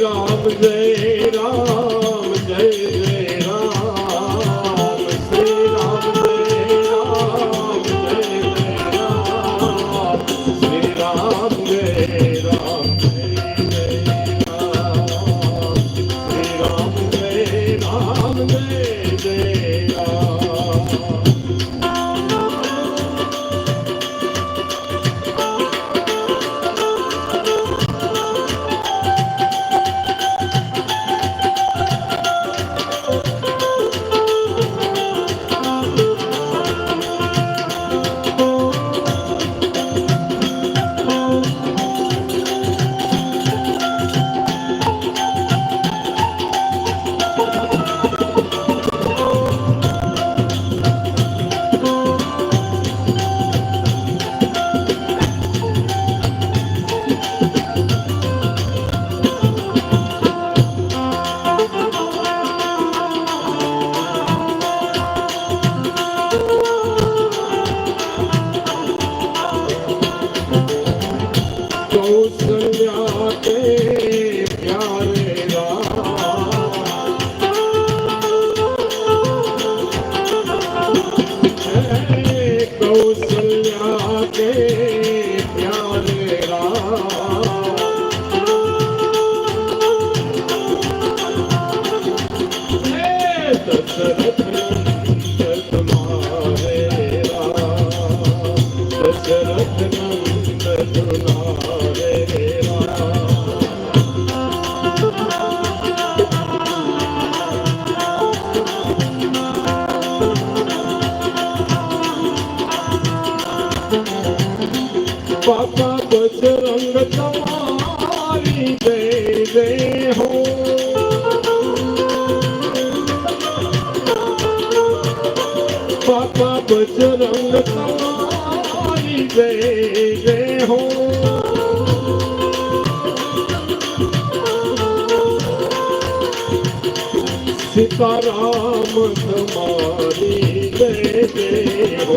Ram, Jai Ram. Kaushalya કે પ્યારે રામ હે કૌશલ્યા કે પ્યારે દશરથ દશરથ તમારી જય જય હો બાપા બજરંગ તમારી જય જય હો સીતારામ તમારી જય જય હો.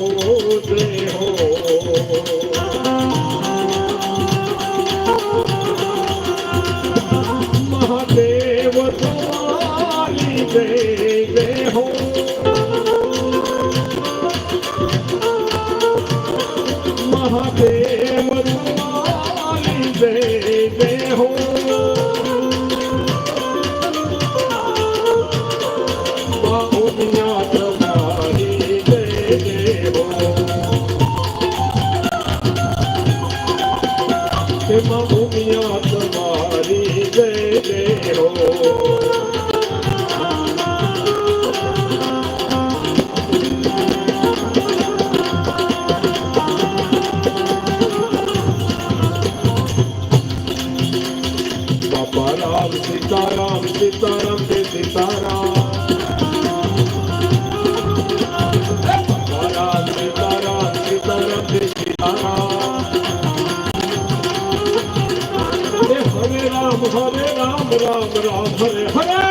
મહાદેવ તમારી જય જય હો બાહુનિયા બાપા રામ સીતારામ સીતારામ જય સીતારામ સીતારામ સીતારામ જય સીતારામ હરે રામ હરે રામ રામ રામ હરે હરે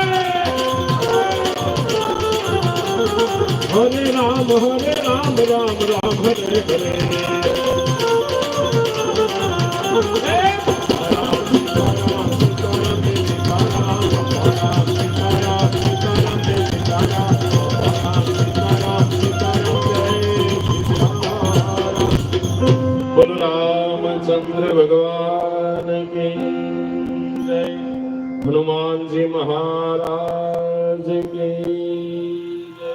હરે રામ હરે રામ રામ રામ હરે હરે રામચંદ્ર ભગવાન કી જય હનુમાનજી મહારાજ કી જય